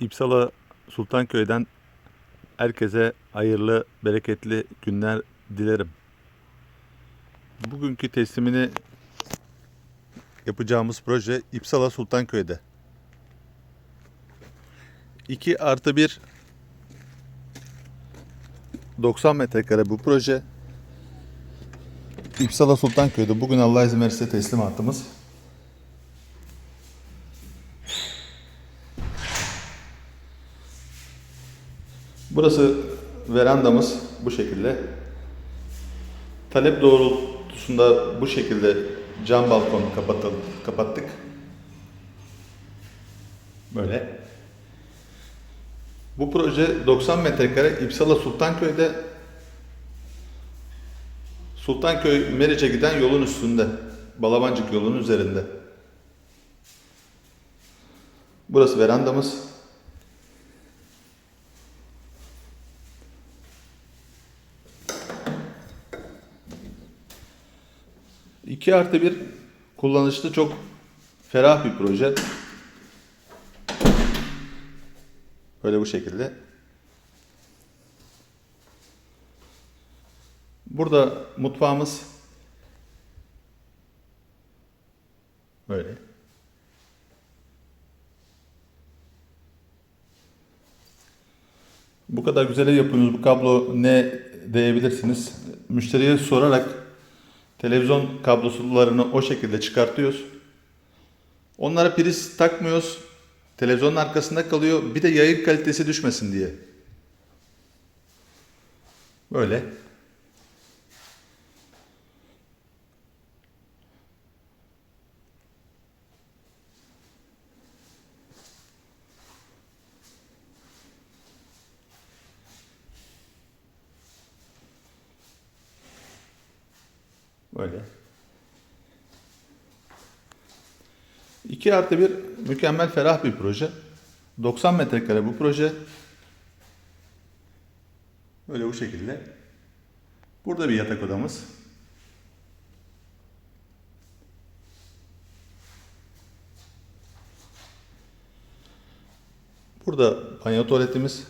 İpsala Sultanköy'den herkese hayırlı, bereketli günler dilerim. Bugünkü teslimini yapacağımız proje İpsala Sultanköy'de. 2 artı 1 90 metrekare bu proje. İpsala Sultanköy'de bugün Allah izin verirse teslimatımız. Burası verandamız bu şekilde. Talep doğrultusunda bu şekilde cam balkon kapatalım, kapattık. Böyle. Bu proje 90 metrekare İpsala Sultanköy'de Sultanköy Meriç'e giden yolun üstünde. Balabancık yolunun üzerinde. Burası verandamız. 2 artı 1 kullanışlı çok ferah bir proje. Böyle bu şekilde. Burada mutfağımız böyle. Bu kadar güzel yapıyorsunuz. Bu kablo ne diyebilirsiniz? Müşteriye sorarak televizyon kablosularını o şekilde çıkartıyoruz. Onlara priz takmıyoruz. Televizyonun arkasında kalıyor. Bir de yayın kalitesi düşmesin diye. Böyle. Böyle. 2 artı 1 mükemmel ferah bir proje. 90 metrekare bu proje. Böyle bu şekilde. Burada bir yatak odamız. Burada banyo tuvaletimiz.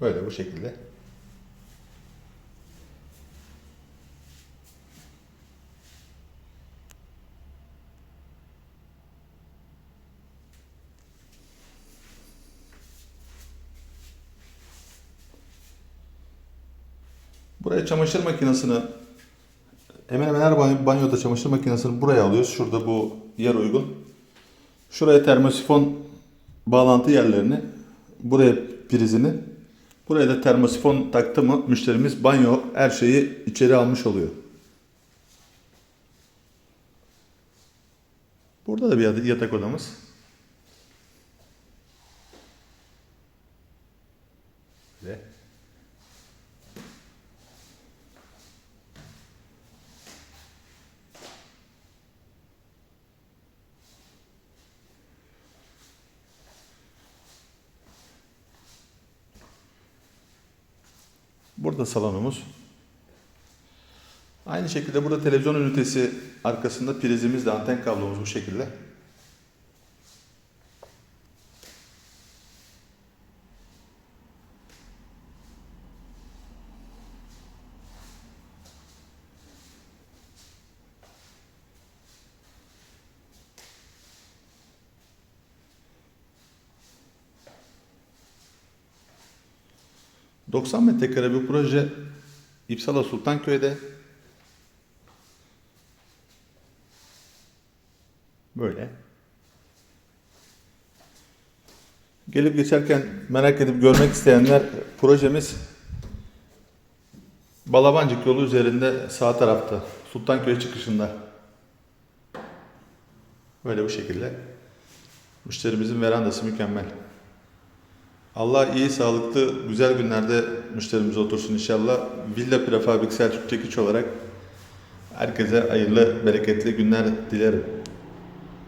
Böyle bu şekilde. Buraya çamaşır makinesini hemen hemen her banyo- banyoda çamaşır makinesini buraya alıyoruz. Şurada bu yer uygun. Şuraya termosifon bağlantı yerlerini, buraya prizini, buraya da termosifon taktı mı müşterimiz banyo her şeyi içeri almış oluyor. Burada da bir yatak odamız. Burada salonumuz. Aynı şekilde burada televizyon ünitesi arkasında prizimiz de anten kablomuz bu şekilde. ...90 metrekare bir proje... ...İpsala Sultanköy'de... Böyle. Gelip geçerken merak edip görmek isteyenler projemiz Balabancık yolu üzerinde sağ tarafta Sultanköy çıkışında. Böyle bu şekilde. Müşterimizin verandası mükemmel. Allah iyi, sağlıklı, güzel günlerde müşterimiz otursun inşallah. Villa Prefabrik Selçuk Çekiç olarak herkese hayırlı, bereketli günler dilerim.